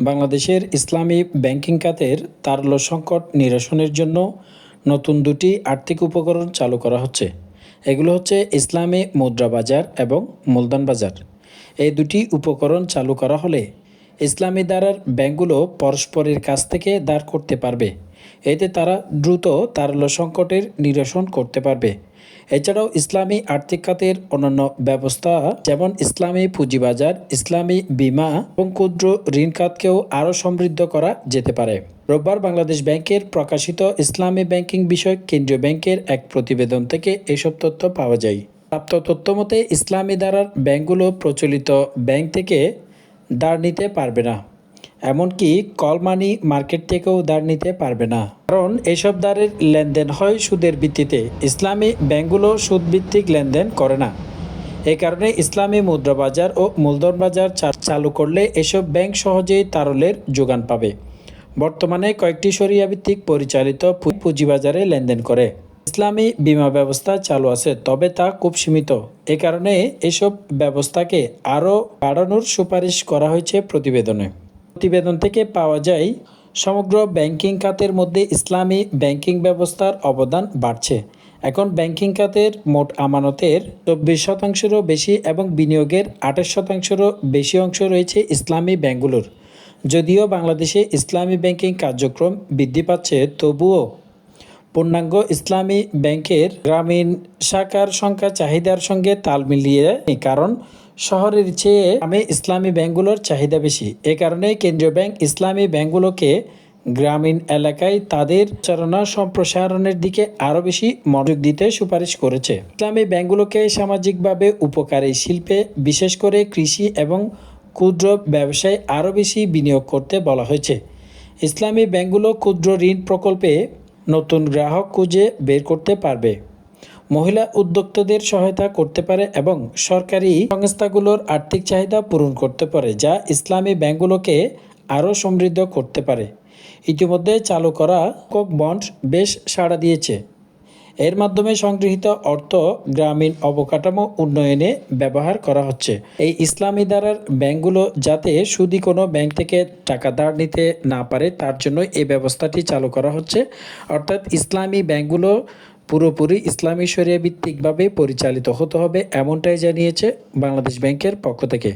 বাংলাদেশের ইসলামী ব্যাংকিং খাতের তারল্য সংকট নিরসনের জন্য নতুন দুটি আর্থিক উপকরণ চালু করা হচ্ছে। এগুলো হচ্ছে ইসলামী মুদ্রা বাজার এবং মূলধন বাজার। এই দুটি উপকরণ চালু করা হলে ইসলামী দ্বারার ব্যাংকগুলো পরস্পরের কাছ থেকে দাঁড় করতে পারবে। এতে তারা দ্রুত তারল্য সংকটের নিরসন করতে পারবে। এছাড়াও ইসলামী আর্থিক খাতের অন্যান্য ব্যবস্থা, যেমন ইসলামী পুঁজিবাজার, ইসলামী বীমা এবং ক্ষুদ্র ঋণ খাতকেও আরও সমৃদ্ধ করা যেতে পারে। রোববার বাংলাদেশ ব্যাংকের প্রকাশিত ইসলামী ব্যাংকিং বিষয়ক কেন্দ্রীয় ব্যাংকের এক প্রতিবেদন থেকে এসব তথ্য পাওয়া যায়। প্রাপ্ত তথ্য মতে, ইসলামী দ্বারার ব্যাংকগুলো প্রচলিত ব্যাংক থেকে দাঁড় নিতে পারবে না। এমনকি কল মানি মার্কেট থেকেও দাঁড় নিতে পারবে না। কারণ এসব দ্বারের লেনদেন হয় সুদের ভিত্তিতে। ইসলামী ব্যাংকগুলো সুদভিত্তিক লেনদেন করে না। এ কারণে ইসলামী মুদ্রা বাজার ও মূলধন বাজার চালু করলে এসব ব্যাংক সহজেই তারলের যোগান পাবে। বর্তমানে কয়েকটি সরিয়া ভিত্তিক পরিচালিত পুঁজিবাজারে লেনদেন করে। ইসলামী বীমা ব্যবস্থা চালু আছে, তবে তা খুব সীমিত। এ কারণে এসব ব্যবস্থাকে আরও বাড়ানোর সুপারিশ করা হয়েছে প্রতিবেদনে। প্রতিবেদন থেকে পাওয়া যায়, সমগ্র ব্যাংকিং খাতের মধ্যে ইসলামী ব্যাংকিং ব্যবস্থার অবদান বাড়ছে এখন ব্যাংকিং খাতের মোট আমানতের চব্বিশ শতাংশেরও বেশি এবং বিনিয়োগের আঠাশ শতাংশেরও বেশি অংশ রয়েছে ইসলামী ব্যাংকগুলোর যদিও বাংলাদেশে ইসলামী ব্যাংকিং কার্যক্রম বৃদ্ধি পাচ্ছে, তবুও পূর্ণাঙ্গ ইসলামী ব্যাংকের গ্রামীণ শাখার সংখ্যা চাহিদার সঙ্গে তাল মিলিয়ে। কারণ শহরের চেয়ে গ্রামে ইসলামী ব্যাংকগুলোর চাহিদা বেশি। এ কারণে কেন্দ্রীয় ব্যাংক ইসলামী ব্যাংকগুলোকে গ্রামীণ এলাকায় তাদের চালনা সম্প্রসারণের দিকে আরও বেশি মনোযোগ দিতে সুপারিশ করেছে। ইসলামী ব্যাংকগুলোকে সামাজিকভাবে উপকারী শিল্পে বিশেষ করে কৃষি এবং ক্ষুদ্র ব্যবসায় আরও বেশি বিনিয়োগ করতে বলা হয়েছে। ইসলামী ব্যাংকগুলো ক্ষুদ্র ঋণ প্রকল্পে নতুন গ্রাহক খুঁজে বের করতে পারবে। মহিলা উদ্যোক্তাদের সহায়তা করতে পারে এবং সরকারি সংস্থাগুলোর আর্থিক চাহিদা পূরণ করতে পারে, যা ইসলামী ব্যাংকগুলোকে আরও সমৃদ্ধ করতে পারে। ইতিমধ্যে চালু করা কক বন্ড বেশ সাড়া দিয়েছে। এর মাধ্যমে সংগৃহীত অর্থ, গ্রামীণ অবকাঠামো উন্নয়নে ব্যবহার করা হচ্ছে। এই ইসলামী দ্বারার ব্যাংকগুলো যাতে সুদি কোনো ব্যাংক থেকে টাকা ধার নিতে না পারে, তার জন্য এই ব্যবস্থাটি চালু করা হচ্ছে। অর্থাৎ ইসলামী ব্যাংকগুলো পুরোপুরি ইসলামী শরিয়া ভিত্তিকভাবে পরিচালিত হতে হবে এমনটাই জানিয়েছে বাংলাদেশ ব্যাংকের পক্ষ থেকে।